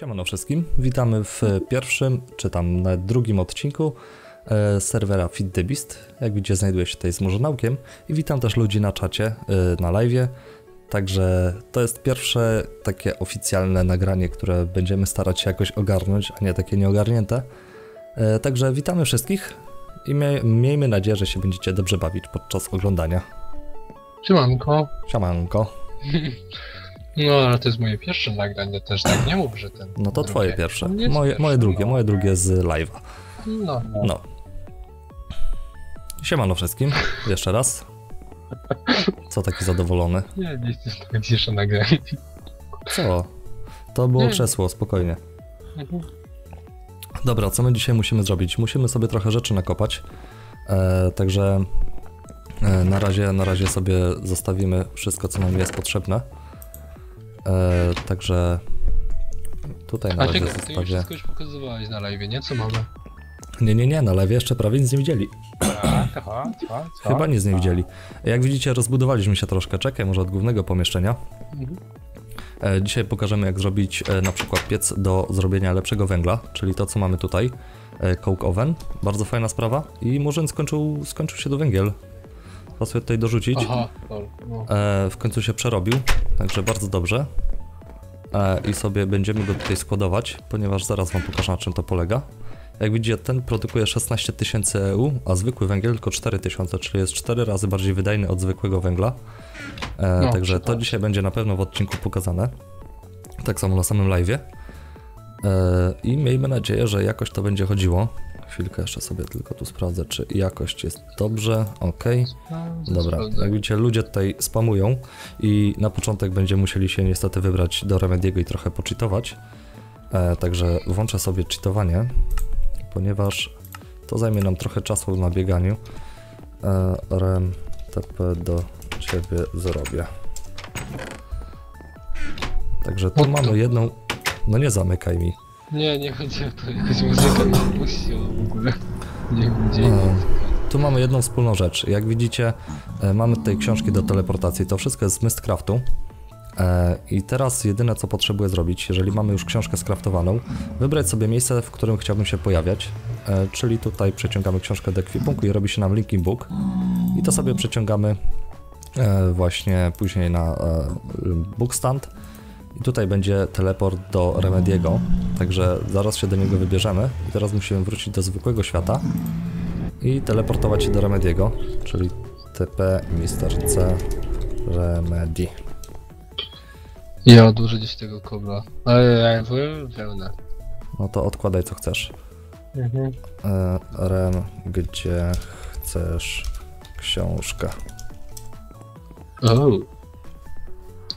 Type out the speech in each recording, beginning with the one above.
Siemano wszystkim, witamy w pierwszym, czy tam nawet drugim odcinku e, serwera Fit the Beast. Jak widzicie znajduje się tutaj z Murzynałkiem i witam też ludzi na czacie, e, na live. Także to jest pierwsze takie oficjalne nagranie, które będziemy starać się jakoś ogarnąć, a nie takie nieogarnięte. E, Także witamy wszystkich i mie- miejmy nadzieję, że się będziecie dobrze bawić podczas oglądania. Siemanko. Siamanko. No, ale to jest moje pierwsze nagranie też, tak nie mów, że ten. No to drugie. twoje pierwsze. Jest Moje, pierwsze, moje drugie, no. moje drugie z live'a. No, no. No. Siemano wszystkim, jeszcze raz. Co taki zadowolony? Nie, nie chcę to pierwsze nagranie. Co? To było Nie. krzesło, spokojnie. Dobra, co my dzisiaj musimy zrobić? Musimy sobie trochę rzeczy nakopać. E, także e, na, razie, na razie sobie zostawimy wszystko, co nam jest potrzebne. E, także tutaj na A razie ty, ty zostawię. wszystko już pokazywałeś na live, nie? Co mamy? Nie, nie, nie, na lewie jeszcze prawie nic nie widzieli. Aha, co? co? Chyba nic nie widzieli. Jak widzicie, rozbudowaliśmy się troszkę. Czekaj, może od głównego pomieszczenia. Mhm. E, Dzisiaj pokażemy, jak zrobić e, na przykład piec do zrobienia lepszego węgla, czyli to, co mamy tutaj. e, Coke Oven. Bardzo fajna sprawa. I Murzyn skończył, skończył się do węgiel. Teraz sobie tutaj dorzucić. Aha, no. E, w końcu się przerobił, także bardzo dobrze. E, I sobie będziemy go tutaj składować, ponieważ zaraz Wam pokażę, na czym to polega. Jak widzicie, ten produkuje 16 tysięcy EU, a zwykły węgiel tylko 4000, czyli jest 4 razy bardziej wydajny od zwykłego węgla. E, No, także to przypadek. dzisiaj będzie na pewno w odcinku pokazane. Tak samo na samym live. E, I miejmy nadzieję, że jakoś to będzie chodziło. Chwilkę jeszcze sobie tylko tu sprawdzę, czy jakość jest dobrze. Ok. No, Dobra, jak widzicie, ludzie tutaj spamują i na początek będziemy musieli się niestety wybrać do Remediego i trochę poczytować. E, także włączę sobie cheatowanie, ponieważ to zajmie nam trochę czasu na bieganiu. E, rem TP do ciebie zrobię. Także tu mamy jedną. No nie zamykaj mi. Nie, nie chodzi o to, jakaś muzyka nie puściła w ogóle. Niech będzie. E, Tu mamy jedną wspólną rzecz. Jak widzicie, e, mamy tutaj książki do teleportacji. To wszystko jest z Mistcraftu. E, I teraz jedyne co potrzebuję zrobić, jeżeli mamy już książkę skraftowaną, wybrać sobie miejsce, w którym chciałbym się pojawiać. E, Czyli tutaj przeciągamy książkę do ekwipunku i robi się nam linking book. I to sobie przeciągamy właśnie później na bookstand. I tutaj będzie teleport do Remediego, także zaraz się do niego wybierzemy. I teraz musimy wrócić do zwykłego świata i teleportować się do Remediego, czyli TP Mr. C Remedy. Ja odłożę gdzieś tego kobla. Ale wełnę. No to odkładaj co chcesz. Mhm. E, Rem, gdzie chcesz książkę? O.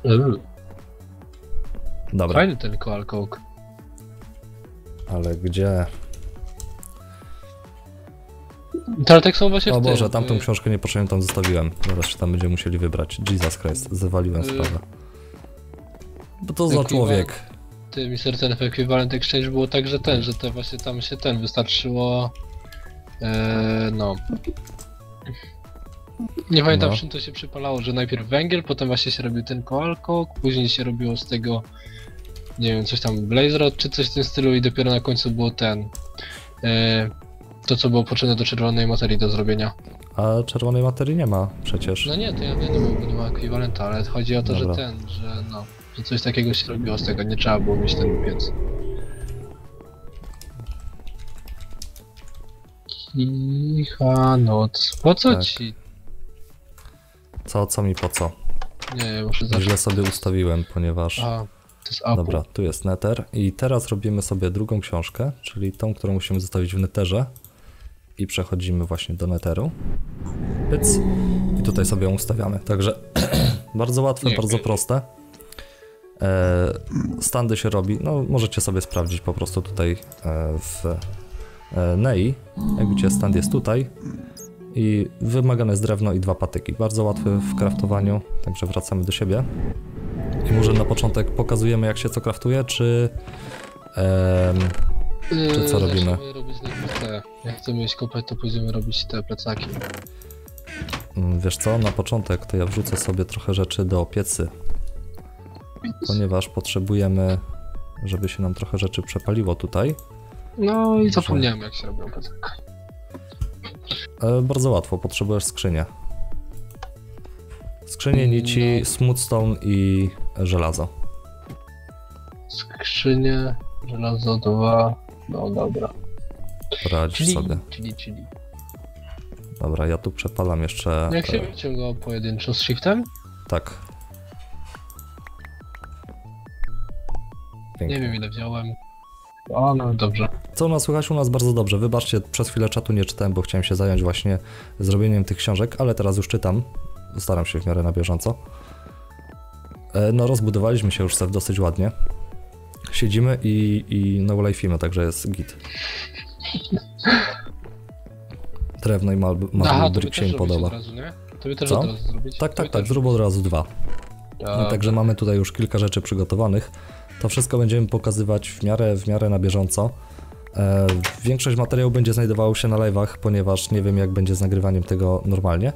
O. Dobra, Fajny ten koal coke. ale gdzie? To ale tak są właśnie O w tym, Boże, tamtą y, książkę niepotrzebnie tam zostawiłem. Zaraz się tam będziemy musieli wybrać. Jesus Christ, zawaliłem Y, sprawę. Bo to za człowiek. Ty, Mr. Ten w Equivalent Exchange było tak, że ten, że te właśnie tam się ten wystarczyło. Eee, no. Nie pamiętam No. czym to się przypalało, że najpierw węgiel, potem właśnie się robił ten koalko, później się robiło z tego nie wiem, coś tam blaze rod czy coś w tym stylu i dopiero na końcu było ten eee, to co było potrzebne do czerwonej materii do zrobienia. A czerwonej materii nie ma przecież. No nie, to ja wiem, bo nie ma ekwiwalenta, ale chodzi o to, Dobra. że ten, że no, że coś takiego się robiło z tego, nie trzeba było mieć ten piec. Kicha noc. Po co Tak. ci? Co, co mi po co? Nie, muszę Źle zacząć. sobie ustawiłem, ponieważ... A, to jest Apple. Dobra, tu jest Nether i teraz robimy sobie drugą książkę, czyli tą, którą musimy zostawić w Netherze i przechodzimy właśnie do Netheru. Pyc. I tutaj sobie ją ustawiamy. Także bardzo łatwe, Nie, bardzo nie. proste. E, standy się robi, no możecie sobie sprawdzić po prostu tutaj e, w e, Nei. Jak widzicie, stand jest tutaj i wymagane jest drewno i dwa patyki. Bardzo łatwy w kraftowaniu, także wracamy do siebie. I może na początek pokazujemy jak się co kraftuje, czy... em, to co Yy, robimy? zaczniemy robić najpierw te. Jak chcemy mieć kopać, to pójdziemy robić te plecaki. mm, wiesz co, na początek to ja wrzucę sobie trochę rzeczy do piecy, ponieważ potrzebujemy żeby się nam trochę rzeczy przepaliło tutaj. No i zapomniałem jak się robią plecak. E, bardzo łatwo, potrzebujesz skrzynię. Skrzynię, Mm, nici, no. smoothstone i żelazo. Skrzynie, żelazo 2. No dobra. Radź Czyli, sobie. czyli, czyli. Dobra, ja tu przepalam jeszcze. Jak się e, wyciągało pojedynczo z shiftem? Tak. Nie Pięknie. wiem ile wziąłem. O, no dobrze. Nas słychać? U nas bardzo dobrze. Wybaczcie, przez chwilę czatu nie czytałem, bo chciałem się zająć właśnie zrobieniem tych książek, ale teraz już czytam. Staram się w miarę na bieżąco. E, No, rozbudowaliśmy się już sobie dosyć ładnie. Siedzimy i, i no life'imy, także jest git. Drewno i by się im podoba. od razu, też Co? od razu zrobić? Tak, tak, tak, też- zrób od razu dwa. No, także mamy tutaj już kilka rzeczy przygotowanych. To wszystko będziemy pokazywać w miarę, w miarę na bieżąco. E, większość materiału będzie znajdowało się na live'ach, ponieważ nie wiem jak będzie z nagrywaniem tego normalnie.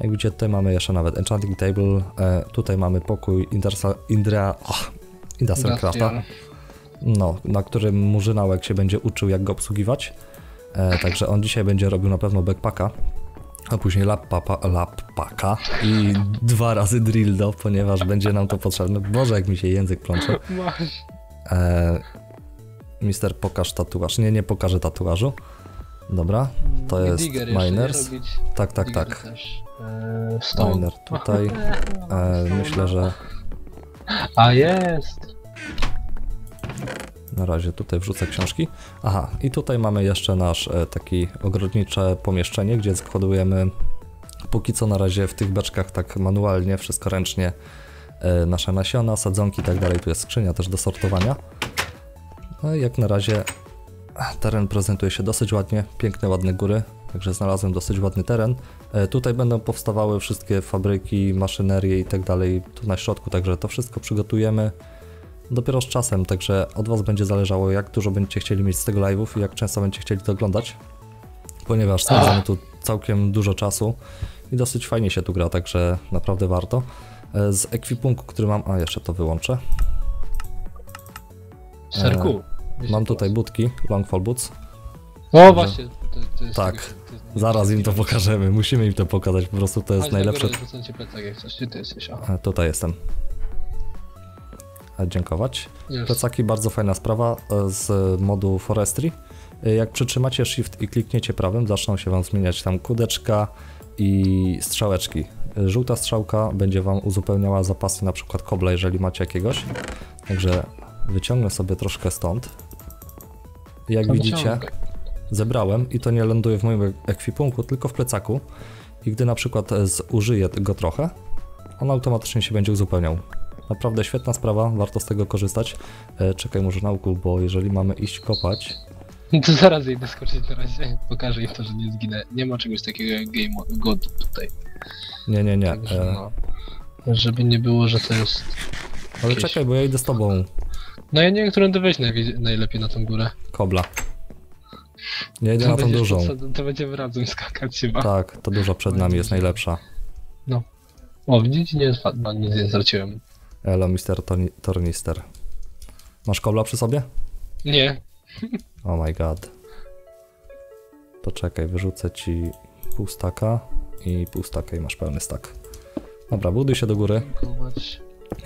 Jak widzicie, tutaj mamy jeszcze nawet Enchanting Table, e, tutaj mamy pokój Indersa, Indra, oh, Industrial Crafta, no, na którym Murzynałek się będzie uczył jak go obsługiwać. E, także on dzisiaj będzie robił na pewno backpacka, a później lappaka i dwa razy drildo, ponieważ będzie nam to potrzebne. Boże, jak mi się język plącze. E, Mister, pokaż tatuaż. Nie, nie pokażę tatuażu. Dobra, to jest digger miners. Robić Tak, tak, digger tak. Też. Eee, stone. Miner tutaj. E, myślę, że A jest! na razie tutaj wrzucę książki. Aha, i tutaj mamy jeszcze nasz e, taki ogrodnicze pomieszczenie, gdzie składujemy póki co na razie w tych beczkach tak manualnie, wszystko ręcznie, e, nasze nasiona, sadzonki i tak dalej. Tu jest skrzynia też do sortowania. No i jak na razie teren prezentuje się dosyć ładnie, piękne, ładne góry, także znalazłem dosyć ładny teren. E, Tutaj będą powstawały wszystkie fabryki, maszynerie i tak dalej tu na środku, także to wszystko przygotujemy dopiero z czasem, także od Was będzie zależało jak dużo będziecie chcieli mieć z tego live'ów i jak często będziecie chcieli to oglądać, ponieważ spędzamy tu całkiem dużo czasu i dosyć fajnie się tu gra, także naprawdę warto. E, Z ekwipunku, który mam, a jeszcze to wyłączę, Serku. mam tutaj budki, Longfall Boots, O właśnie, to, to jest... Tak. to jest- zaraz im to pokażemy, musimy im to pokazać, po prostu to jest Chodź najlepsze. ci plecak jak coś, gdzie ty jesteś? O, E, Tutaj jestem. E, Dziękować. jest. Plecaki bardzo fajna sprawa e, z modu Forestry. E, Jak przytrzymacie Shift i klikniecie prawym, zaczną się Wam zmieniać tam kudeczka i strzałeczki. E, Żółta strzałka będzie Wam uzupełniała zapasy na przykład kobla, jeżeli macie jakiegoś. Także wyciągnę sobie troszkę stąd. Jak To widzicie, wyciągaj. zebrałem i to nie ląduje w moim ekwipunku, tylko w plecaku. I gdy na przykład zużyję go trochę, on automatycznie się będzie uzupełniał. Naprawdę świetna sprawa, warto z tego korzystać. E, czekaj, może na ugół, bo jeżeli mamy iść kopać, To zaraz jej doskoczyć na razie. Pokażę im to, że nie zginę. Nie ma czegoś takiego jak game god tutaj. nie, nie, nie. Także E, no. Żeby nie było, że to jest... ale jakieś- czekaj, bo ja idę z tobą, No ja nie wiem, którędy wejść najwi- najlepiej na tą górę. kobla. Nie idę To na tą będziesz dużą. podsa- To będziemy razem skakać chyba. Tak, ta duża przed nami jest najlepsza. O, widzicie, nie jest no, nic nie straciłem. Elo, Mister Toni- Tornister. Masz kobla przy sobie? Nie. Oh my god. To czekaj, wyrzucę ci pół staka i pół staka i masz pełny stak. Dobra, buduj się do góry.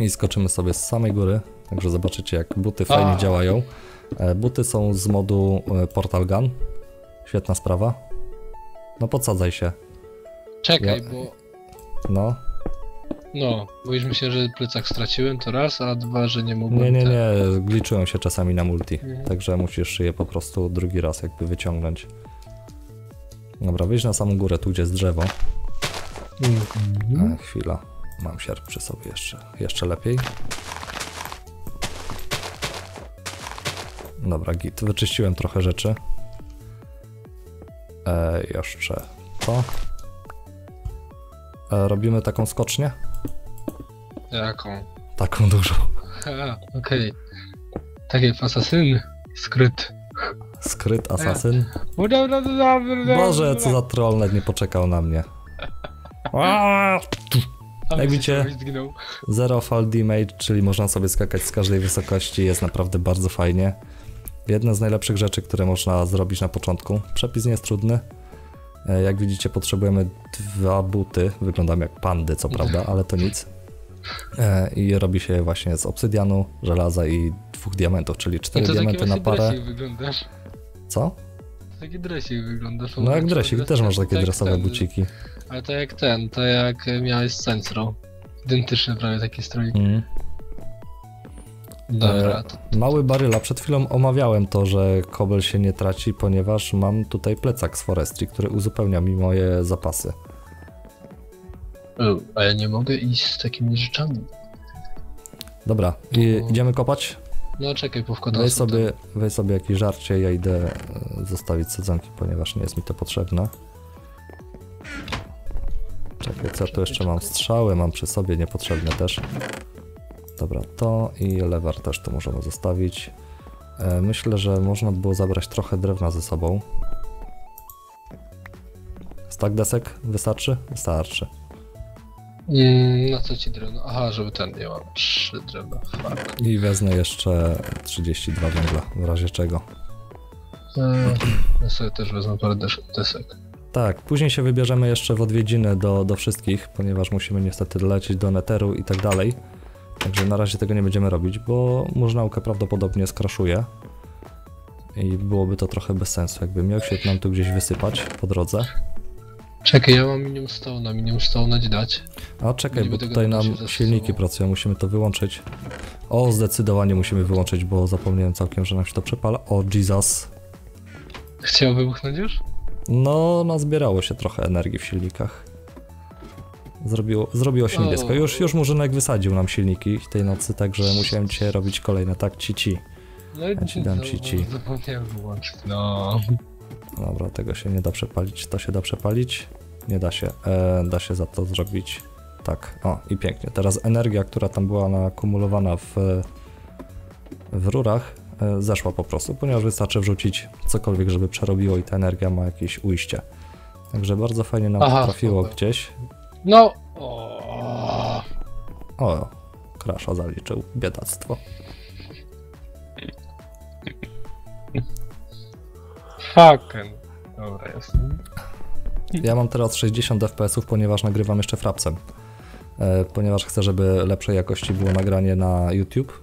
I skoczymy sobie z samej góry. Także zobaczycie jak buty fajnie A. działają. E, Buty są z modu e, Portal Gun. Świetna sprawa. No podsadzaj się. Czekaj, Ja- bo... No. No, bo już myślę, że plecak straciłem to raz, a dwa, że nie mogłem... Nie, nie, nie. Gliczują się czasami na multi. Mhm. Także musisz je po prostu drugi raz jakby wyciągnąć. Dobra, wyjdź na samą górę, tu gdzie jest drzewo. Mhm. E, chwila. Mam sierp przy sobie jeszcze. Jeszcze lepiej. Dobra, git. Wyczyściłem trochę rzeczy. E, jeszcze to. E, robimy taką skocznię? Jaką? Taką dużą. Okej. Tak jak w Assassin. Skryt. Skryt asasyn. Boże, co za troll, nie poczekał na mnie. Jak widzicie-. Zero fall damage, czyli można sobie skakać z każdej wysokości, jest naprawdę bardzo fajnie. Jedna z najlepszych rzeczy, które można zrobić na początku. Przepis nie jest trudny. E, Jak widzicie, potrzebujemy dwa buty. Wyglądam jak pandy, co prawda, ale to nic. E, I robi się właśnie z obsydianu, żelaza i dwóch diamentów, czyli cztery to diamenty na parę. wyglądasz. Co? Taki dresik wyglądasz. No jak dresik, dres- też masz takie tak dresowe ten, buciki. Ale to jak ten, to jak miałeś z Sensro. Identyczny prawie taki strój. Mm. Dobra, to Mały baryla. Przed chwilą omawiałem to, że kobel się nie traci, ponieważ mam tutaj plecak z Forestry, który uzupełnia mi moje zapasy. A ja nie mogę iść z takimi rzeczami. Dobra, i No. idziemy kopać? No czekaj, powkładam Weź sobie sobie, weź sobie jakieś żarcie, ja idę e, zostawić sadzonki, ponieważ nie jest mi to potrzebne. Czekaj, co tu jeszcze mam? Strzały mam przy sobie, niepotrzebne też. Dobra, to i lewar też tu możemy zostawić. E, Myślę, że można by było zabrać trochę drewna ze sobą. Stak desek wystarczy? Wystarczy. Mm, na co ci drewno? Aha, żeby ten nie mam. Trzy drewna. Fuck. I wezmę jeszcze 32 węgla, w razie czego. Eee, ja sobie też wezmę parę des- desek. Tak, później się wybierzemy jeszcze w odwiedziny do, do wszystkich, ponieważ musimy niestety lecieć do Netheru i tak dalej. Także na razie tego nie będziemy robić, bo murzynałkę prawdopodobnie skraszuje. I byłoby to trochę bez sensu, jakby miał się nam tu gdzieś wysypać po drodze. Czekaj, ja mam minimum stone, minimum stone dać. A czekaj, bo tutaj nam silniki pracują, musimy to wyłączyć. O, zdecydowanie musimy wyłączyć, bo zapomniałem całkiem, że nam się to przepala. O, Jesus. Chciał wybuchnąć już? No, nazbierało się trochę energii w silnikach. Zrobiło, zrobiło się niebiesko. Już, już Murzynek wysadził nam silniki tej nocy, także musiałem dzisiaj robić kolejne, tak, ci ci. No Ja ci dam to- ci ci. Zapomniałem wyłączyć. No. Dobra, tego się nie da przepalić. To się da przepalić? Nie da się. E, da się za to zrobić tak. O, i pięknie. Teraz energia, która tam była nakumulowana w, w rurach, zeszła po prostu, ponieważ wystarczy wrzucić cokolwiek, żeby przerobiło i ta energia ma jakieś ujście. Także bardzo fajnie nam Aha, trafiło spoko. gdzieś. No. O. O, Krasza zaliczył. Biedactwo. Fucking. Dobra, jestem. Ja mam teraz 60 FPS-ów, ponieważ nagrywam jeszcze frapsem. E, ponieważ chcę, żeby lepszej jakości było nagranie na YouTube.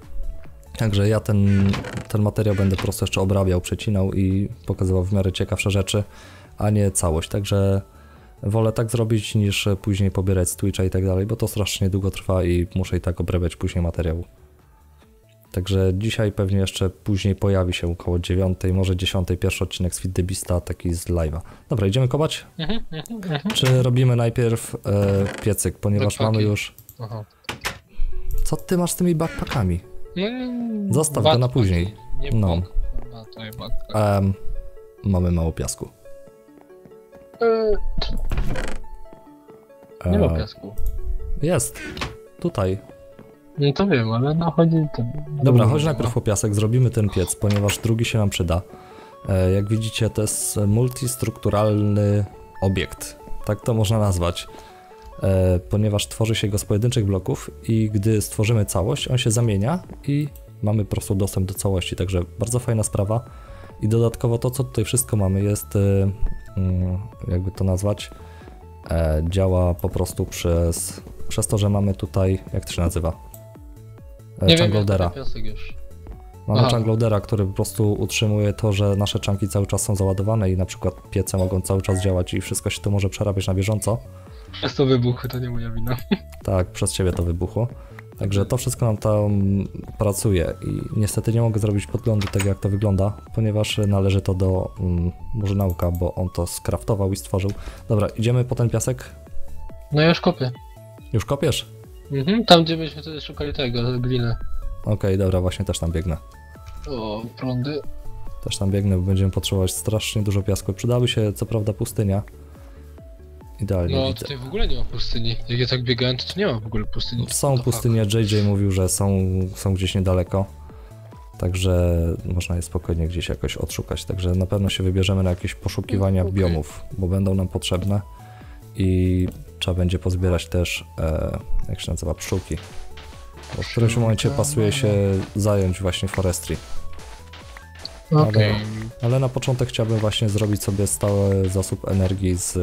Także ja ten, ten materiał będę po prostu jeszcze obrabiał, przecinał i pokazywał w miarę ciekawsze rzeczy, a nie całość. Także wolę tak zrobić, niż później pobierać z Twitcha i tak dalej, bo to strasznie długo trwa i muszę i tak obrabiać później materiał. Także dzisiaj pewnie jeszcze później pojawi się około 9, może 10 pierwszy odcinek z Fit the Beasta, taki z live'a. Dobra, idziemy kopać? Mhm, mhm, mhm. Czy robimy najpierw e, piecyk, ponieważ Backpacki. mamy już... Aha. Co ty masz z tymi backpackami? No, Zostaw go na backpack. później. Nie No. no. Em, mamy mało piasku. E, Nie ma piasku. Jest. Tutaj. No to wiem, ale no chodzi to. Dobra, chodź najpierw po piasek, zrobimy ten piec, ponieważ drugi się nam przyda. E, jak widzicie, to jest multistrukturalny obiekt. Tak to można nazwać. E, ponieważ tworzy się go z pojedynczych bloków i gdy stworzymy całość, on się zamienia i mamy po prostu dostęp do całości. Także bardzo fajna sprawa. I dodatkowo to, co tutaj wszystko mamy, jest, e, mm, jakby to nazwać, e, działa po prostu przez, przez to, że mamy tutaj, jak to się nazywa? Nie Changloadera. Mamy Aha. changloadera, który po prostu utrzymuje to, że nasze czanki cały czas są załadowane i na przykład piece mogą cały czas działać i wszystko się to może przerabiać na bieżąco. Przez to wybuchy, to nie moja wina. Tak, przez ciebie to wybuchło. Także to wszystko nam tam pracuje i niestety nie mogę zrobić podglądu tego, jak to wygląda, ponieważ należy to do mm, Murzynałka, bo on to skraftował i stworzył. Dobra, idziemy po ten piasek. No ja już kopię. Już kopiesz? Mhm, tam gdzie byśmy wtedy szukali tego, gliny. Okej, dobra, właśnie też tam biegnę. O, prądy. Też tam biegnę, bo będziemy potrzebować strasznie dużo piasku. Przydałaby się co prawda pustynia. Idealnie No widzę. tutaj w ogóle nie ma pustyni. Jak ja tak biegałem, to tu nie ma w ogóle pustyni. Są To pustynie, JJ mówił, że są, są gdzieś niedaleko. Także można je spokojnie gdzieś jakoś odszukać. Także na pewno się wybierzemy na jakieś poszukiwania Mm, okej. biomów, bo będą nam potrzebne. i trzeba będzie pozbierać też, e, jak się nazywa, pszczółki. Bo w którymś momencie pasuje się zająć właśnie forestry. Okej. Ale na początek chciałbym właśnie zrobić sobie stały zasób energii z,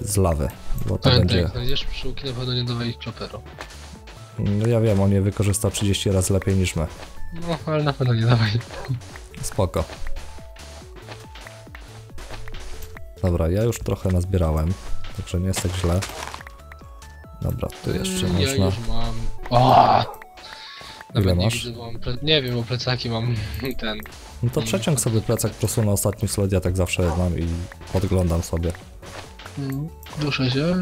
z lawy, bo to Pamiętaj, będzie... jak znajdziesz pszczółki, na pewno nie dawaj ich chopperu. No ja wiem, on je wykorzysta 30 razy lepiej niż my. No, ale na pewno nie dawaj. Spoko. Dobra, ja już trochę nazbierałem, także nie jest tak źle. Dobra, tu jeszcze Mm, ja można... już mam... O! Nawet Ile nie masz? widzę, bo mam ple... Nie wiem, bo plecaki mam ten. No to przeciąg sobie plecak po prostu na ostatni slot, ja tak zawsze mam i podglądam sobie. Duszę się.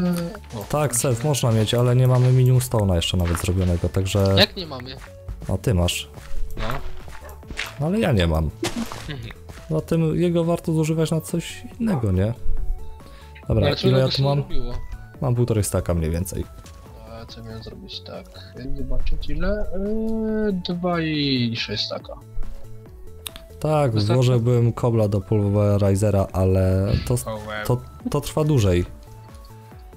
O. Tak, set można mieć, ale nie mamy minimum stone'a jeszcze nawet zrobionego, także... Jak nie mamy? A ty masz. No. No ale ja nie mam. Mhm. Zatem jego warto zużywać na coś innego, nie? Dobra, ale ile ja tu mam? robiło? Mam półtorej staka mniej więcej. A co miałem zrobić tak? Zobaczyć ile? Eee, 2,6 taka. Tak, Wystarczy? włożyłbym kobla do pulverizera, ale to, to, to trwa dłużej.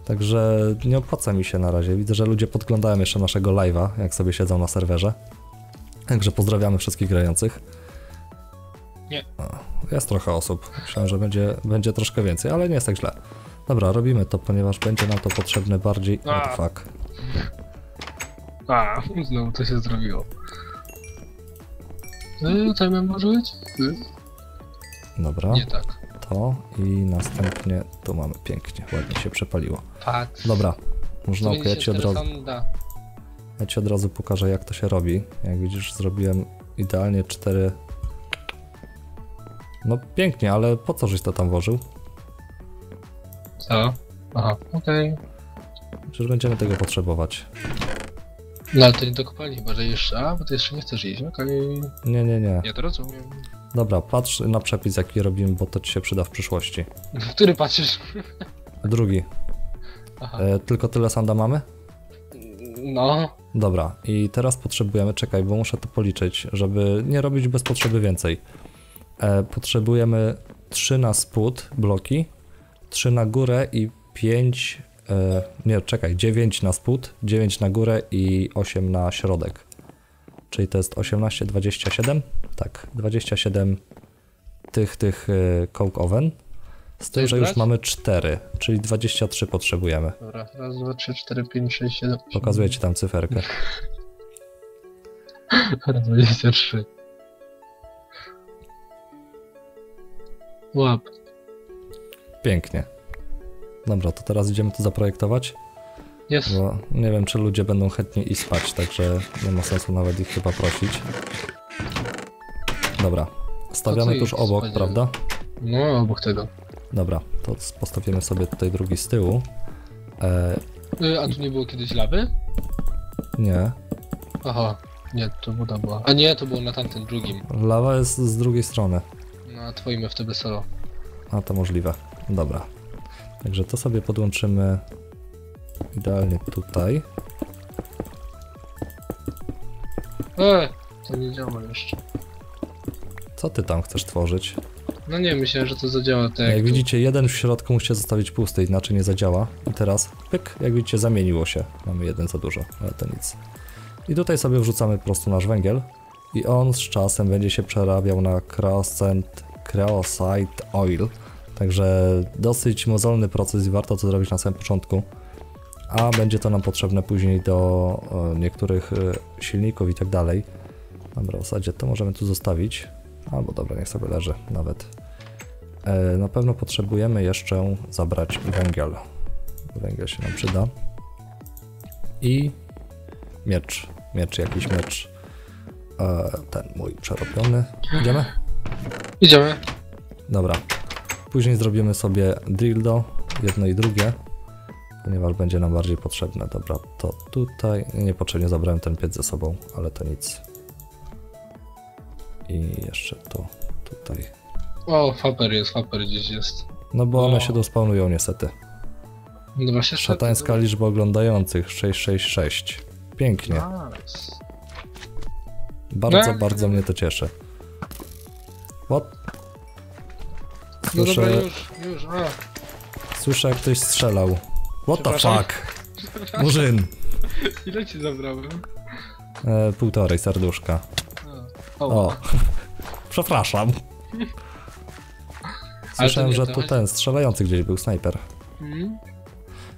Także nie opłaca mi się na razie. Widzę, że ludzie podglądają jeszcze naszego live'a, jak sobie siedzą na serwerze. Także pozdrawiamy wszystkich grających. Nie. Jest trochę osób. Myślałem, że będzie, będzie troszkę więcej, ale nie jest tak źle. Dobra, robimy to, ponieważ będzie nam to potrzebne bardziej. A. What the fuck. A, znowu to się zrobiło. Eee, co miałem włożyć? Eee, Dobra, Nie tak. To i następnie tu mamy pięknie, ładnie się przepaliło. Patrz. Dobra, można ja ci od razu. Ja ci od razu pokażę jak to się robi. Jak widzisz zrobiłem idealnie cztery. No pięknie, ale po co żeś to tam włożył? Co? Aha, okej. Przecież będziemy tego potrzebować. No ale to nie dokopali chyba, że jeszcze... A, bo ty jeszcze nie chcesz iść, okej. Nie, nie, nie. Ja to rozumiem. Dobra, patrz na przepis jaki robimy, bo to ci się przyda w przyszłości. W który patrzysz? Drugi. E, tylko tyle sanda mamy? No. Dobra, i teraz potrzebujemy, czekaj, bo muszę to policzyć, żeby nie robić bez potrzeby więcej. E, potrzebujemy 3 na spód bloki, 3 na górę i 5, e, nie, czekaj, 9 na spód, 9 na górę i 8 na środek. Czyli to jest 18, 27? Tak, 27 tych, tych e, coke oven. Z tym, że już brać? mamy 4, czyli 23 potrzebujemy. Dobra, raz, dwa, trzy, cztery, pięć, sześć, siedem, Pokazuję ci tam cyferkę. 23. Łap. Pięknie. Dobra, to teraz idziemy to zaprojektować, Jest. bo nie wiem, czy ludzie będą chętnie i spać, także nie ma sensu nawet ich chyba prosić. Dobra, stawiamy tuż obok, spać, prawda? No, obok tego. Dobra, to postawimy sobie tutaj drugi z tyłu. E, Y, a tu nie było kiedyś lawy? nie, Aha. Nie, to woda była. A nie, to było na tamtym drugim. lawa jest z drugiej strony. Na twoim FTB solo. A to możliwe. Dobra. Także to sobie podłączymy idealnie tutaj. E, to nie działa jeszcze. Co ty tam chcesz tworzyć? No nie, myślałem, że to zadziała tak Jak tu. widzicie, jeden w środku musicie zostawić pusty, inaczej nie zadziała. I teraz, pyk, jak widzicie, zamieniło się. Mamy jeden za dużo, ale to nic. I tutaj sobie wrzucamy po prostu nasz węgiel i on z czasem będzie się przerabiał na creosote, creosote oil. Także dosyć mozolny proces i warto to zrobić na samym początku. A będzie to nam potrzebne później do e, niektórych e, silników i tak dalej. Dobra, w zasadzie to możemy tu zostawić. Albo dobra, niech sobie leży nawet. E, Na pewno potrzebujemy jeszcze zabrać węgiel. Węgiel się nam przyda. I miecz. Miecz, jakiś miecz. Ten mój przerobiony. Idziemy? Idziemy. Dobra. Później zrobimy sobie dildo, jedno i drugie, ponieważ będzie nam bardziej potrzebne. Dobra, to tutaj. Niepotrzebnie zabrałem ten piec ze sobą, ale to nic. I jeszcze to tutaj. O, faper jest, faper gdzieś jest. No bo one O. się dospawnują niestety. No właśnie Szatańska liczba oglądających 666. Pięknie. Nice. Bardzo, No. bardzo mnie to cieszy. What? No Słyszę, dobra, już, już, a. Słyszę jak ktoś strzelał. What the fuck? Murzyn. Ile ci zabrałem? E, półtorej serduszka. A. O. Przepraszam. Słyszałem, nie, że to chodzi- ten strzelający gdzieś był snajper. Mhm.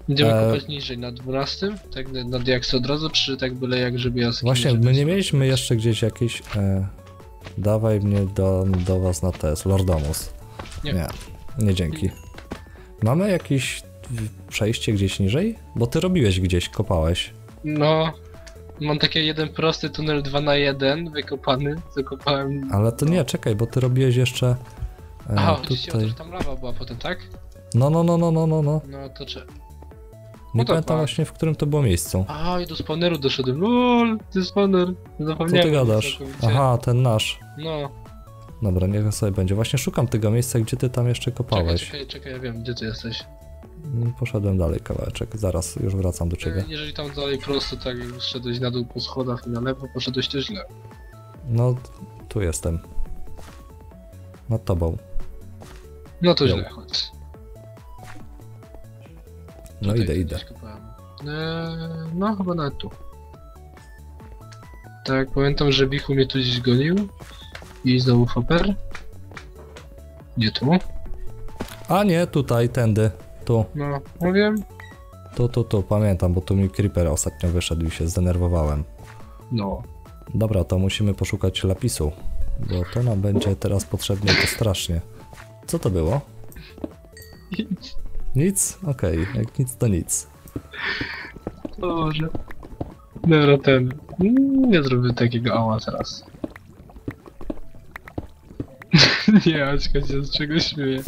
Będziemy E, kopać niżej, na 12? Tak na- na diaksy od razu, czy tak byle jak, żeby jaskinie... Właśnie, żeby my nie mieliśmy jeszcze gdzieś jakiś... E, dawaj mnie do, do was na test, Lordomus. Nie. nie, nie dzięki. Mamy jakieś w- przejście gdzieś niżej? Bo ty robiłeś gdzieś, kopałeś. No... Mam taki jeden prosty tunel 2 na 1 wykopany, zakopałem... Ale to nie, czekaj, bo ty robiłeś jeszcze... E, Aha, tutaj... tam lawa była potem, tak? No, no, no, no, no, no, no. No to czy... Nie to pamiętam właśnie, w którym to było miejscu. A, i do spawneru doszedłem. LOL, ty spawner. Co Zapomniałem. ty gadasz? Aha, ten nasz. No, Dobra, niech sobie będzie. Właśnie szukam tego miejsca, gdzie ty tam jeszcze czekaj, kopałeś. czekaj, czekaj, ja wiem, gdzie ty jesteś. Poszedłem dalej kawałeczek, zaraz już wracam do ciebie. E, Jeżeli tam dalej prosto, tak jak szedłeś na dół po schodach i na lewo, poszedłeś to źle. No, tu jestem. Nad tobą. No to Jo. źle, chodź. No Tutaj idę, idę. Eee, no chyba nawet tu. Tak, pamiętam, że Bichu mnie tu gdzieś gonił. I znowu Foper. Nie tu. A nie, tutaj, tędy. Tu, No, no wiem. tu, tu, tu, pamiętam, bo tu mi creeper ostatnio wyszedł i się zdenerwowałem. No. Dobra, to musimy poszukać lapisu, bo to nam będzie teraz potrzebne to strasznie. Co to było? Nic? Okej, jak nic to nic. Boże. Dobra, ten. Nie zrobię takiego ała teraz. nie, Aczka się z czego śmieje.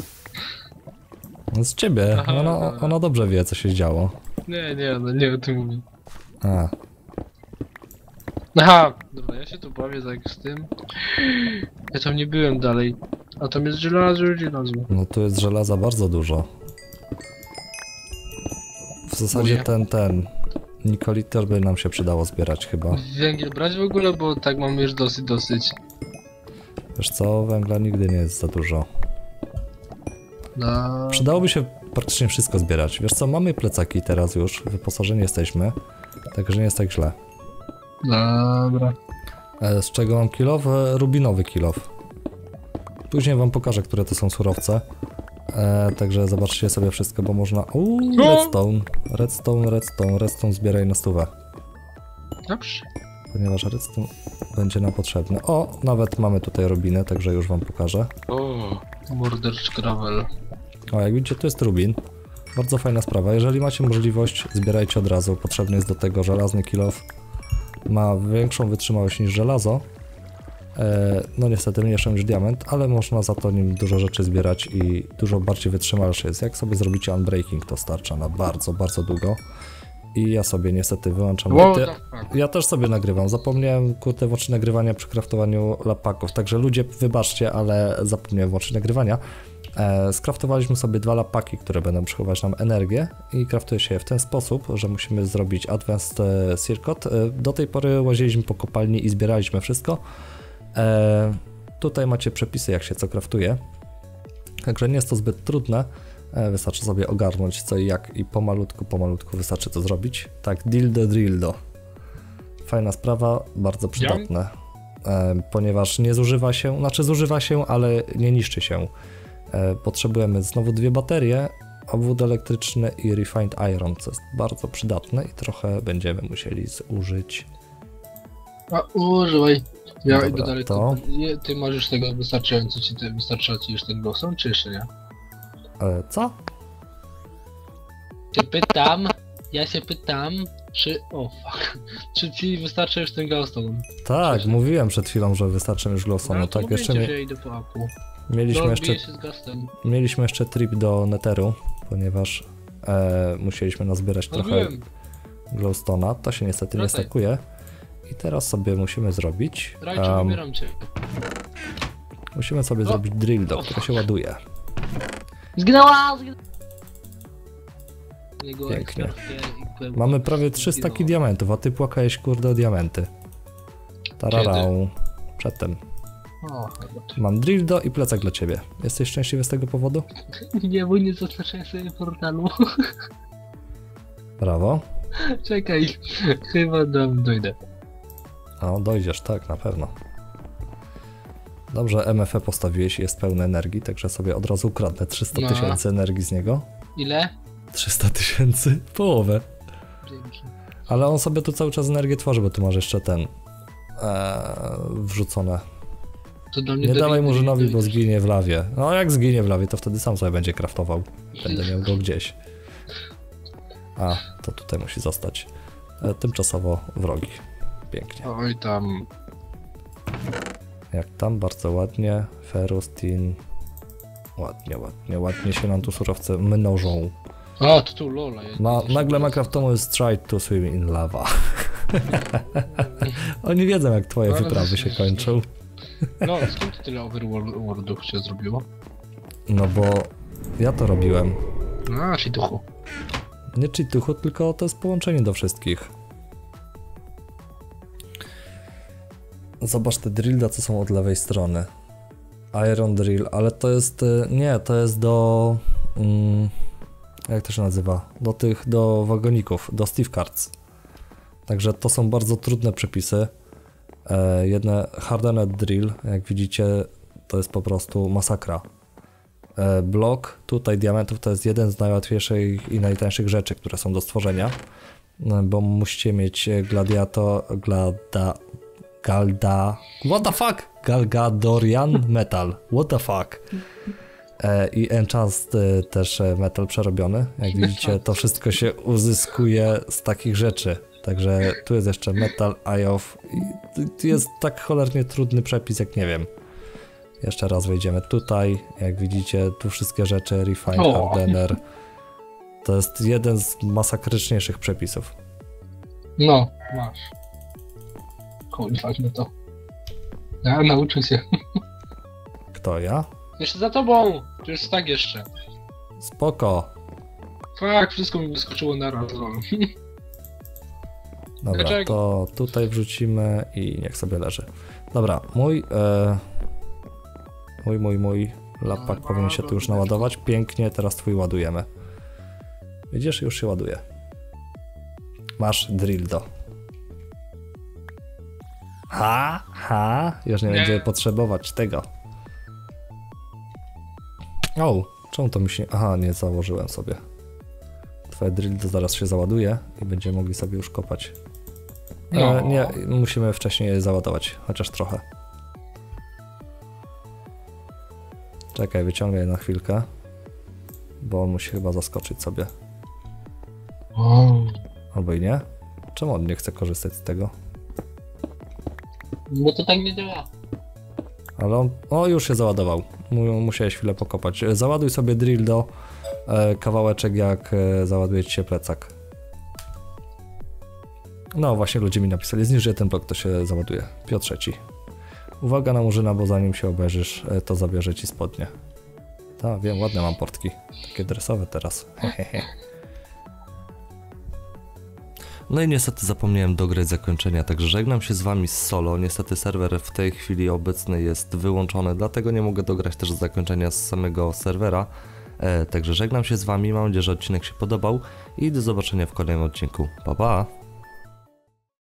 No z ciebie, Aha, ona, ona dobrze wie, co się działo. Nie, nie, no nie o tym mówię. A, Aha, dobra, ja się tu bawię tak z tym. Ja tam nie byłem dalej. A tam jest żelazo, żelazo. no tu jest żelaza bardzo dużo. W zasadzie ten, ten... Nikoliter by nam się przydało zbierać chyba. Węgiel brać w ogóle, bo tak mamy już dosyć, dosyć. Wiesz co, węgla nigdy nie jest za dużo. Na... Przydałoby się praktycznie wszystko zbierać. Wiesz co, mamy plecaki teraz już, wyposażeni jesteśmy, także nie jest tak źle. Dobra. E, Z czego mam kilof? E, Rubinowy kilof. Później wam pokażę, które to są surowce. E, także zobaczcie sobie wszystko, bo można... Uuu, No. redstone, redstone, redstone, redstone zbieraj na stówę. Dobrze. Ponieważ redstone będzie nam potrzebny. O, nawet mamy tutaj rubinę, także już wam pokażę. O, Murdercz Gravel. O, jak widzicie, to jest rubin. Bardzo fajna sprawa. Jeżeli macie możliwość, zbierajcie od razu. Potrzebny jest do tego żelazny kilof. Ma większą wytrzymałość niż żelazo. E, no niestety mniejszą niż diament, ale można za to nim dużo rzeczy zbierać i dużo bardziej wytrzymalszy jest. Jak sobie zrobicie unbreaking, to starcza na bardzo, bardzo długo. I ja sobie niestety wyłączam. The fuck? ja też sobie nagrywam. Zapomniałem kurde włączyć nagrywania przy kraftowaniu lapaków. Także ludzie, wybaczcie, ale zapomniałem włączyć nagrywania. E, skraftowaliśmy sobie dwa lapaki, które będą przechowywać nam energię i kraftuje się je w ten sposób, że musimy zrobić Advanced e, Circuit. E, do tej pory łaziliśmy po kopalni i zbieraliśmy wszystko. Tutaj macie przepisy, jak się co kraftuje. Także nie jest to zbyt trudne. Wystarczy sobie ogarnąć co i jak i pomalutku, pomalutku wystarczy to zrobić. Tak, dildo, drildo. Fajna sprawa, bardzo przydatne. Ponieważ nie zużywa się, znaczy zużywa się, ale nie niszczy się. E, potrzebujemy znowu dwie baterie, obwód elektryczny i refined iron, co jest bardzo przydatne i trochę będziemy musieli zużyć. A, używaj. Ja Dobra, idę dalej. to- Ty masz już tego wystarczająco ci, te, wystarcza ci już ten glowstone, czy jeszcze nie? E, co? Się pytam, ja się pytam, czy... O fuck. Czy ci wystarcza już ten glowstone? Tak, mówiłem przed chwilą, że wystarczy już glowstone. No, tak, jeszcze mi, idę po mieliśmy No, jeszcze. Mieliśmy jeszcze trip do Netheru, ponieważ e, musieliśmy nazbierać No trochę glowstone'a. To się niestety nie Wracaj. stakuje. I teraz sobie musimy zrobić. Rajcie, wybieram cię. musimy sobie O! zrobić drill do, O! które się ładuje. Zginęła! Jego Pięknie. Mamy prawie 300 zginęło. diamentów, a ty płakałeś kurde o diamenty. Tararał. Przedtem. O. Mam dildo i plecak dla ciebie. Jesteś szczęśliwy z tego powodu? Nie, bo nie zaznaczyłem sobie portalu. Brawo. Czekaj, chyba dam, dojdę. O, dojdziesz, tak, na pewno. Dobrze, MFE postawiłeś i jest pełny energii, także sobie od razu ukradnę 300 No. tysięcy energii z niego. Ile? 300 tysięcy? Połowę. Dzięki. Ale on sobie tu cały czas energię tworzy, bo tu masz jeszcze ten eee, wrzucone. To do mnie Nie dawaj murzynowi, bo zginie w lawie. No jak zginie w lawie, to wtedy sam sobie będzie kraftował. Będę miał go gdzieś. A, to tutaj musi zostać. E, tymczasowo wrogi. Pięknie. Oj tam. Jak tam, bardzo ładnie. Ferustin. Ładnie, ładnie, ładnie się nam tu surowce mnożą. O, to tu Lola jest. Ma, nagle Minecraft Tomu jest try to swim in lava. Oni wiedzą, jak twoje wyprawy się kończą. No, skąd tyle overworldów się zrobiło? No bo ja to robiłem. A, ci duchu. Nie cheatuchu, tylko to jest połączenie do wszystkich. Zobacz te drilda, co są od lewej strony. Iron drill, ale to jest. y, Nie, to jest do. Mm, jak to się nazywa? Do tych, do wagoników, do Steve Cards. Także to są bardzo trudne przepisy. E, jedne hardened drill, jak widzicie, to jest po prostu masakra. E, blok tutaj diamentów to jest jeden z najłatwiejszych i najtańszych rzeczy, które są do stworzenia, No, bo musicie mieć e, gladiator, glada, galda, what the fuck, galgadorian metal, what the fuck. E, I enchant e, też e, metal przerobiony, jak widzicie to wszystko się uzyskuje z takich rzeczy. Także tu jest jeszcze metal, eye of i tu jest tak cholernie trudny przepis jak nie wiem. Jeszcze raz wejdziemy tutaj. Jak widzicie, tu wszystkie rzeczy, Refine. Hardener. To jest jeden z masakryczniejszych przepisów. No, masz. Kurwa, no to. Ja nauczę się. Kto ja? Jeszcze za tobą! To jest tak jeszcze. Spoko. Tak, wszystko mi wyskoczyło na raz. no. Dobra, Dlaczego? to tutaj wrzucimy i niech sobie leży. Dobra, mój, e, mój, mój, mój lapak powinien się tu już naładować. Pięknie, teraz twój ładujemy. Widzisz, już się ładuje. Masz dildo. Ha, ha, już nie, Nie. będzie potrzebować tego. O, czemu to mi się... Aha, nie założyłem sobie. Twoje dildo zaraz się załaduje i będziemy mogli sobie już kopać. No. E, nie, musimy wcześniej je załadować, chociaż trochę. Czekaj, wyciągaj na chwilkę. Bo on musi chyba zaskoczyć sobie. O, Albo i nie. Czemu on nie chce korzystać z tego? Bo to tak nie działa. Ale on... O, już się załadował. Mu- Musiałeś chwilę pokopać. Załaduj sobie drill do e, kawałeczek, jak e, załaduje ci się plecak. No, właśnie ludzie mi napisali, zniżej ten blok, to się załaduje. Piotrze ci. Uwaga na murzyna, bo zanim się obejrzysz, e, to zabierze ci spodnie. Tak, wiem, ładne mam portki. Takie dresowe teraz. Hehehe. No i niestety zapomniałem dograć zakończenia, także żegnam się z wami z solo. Niestety serwer w tej chwili obecny jest wyłączony, dlatego nie mogę dograć też zakończenia z samego serwera. E, także żegnam się z wami, mam nadzieję, że odcinek się podobał i do zobaczenia w kolejnym odcinku. Pa pa!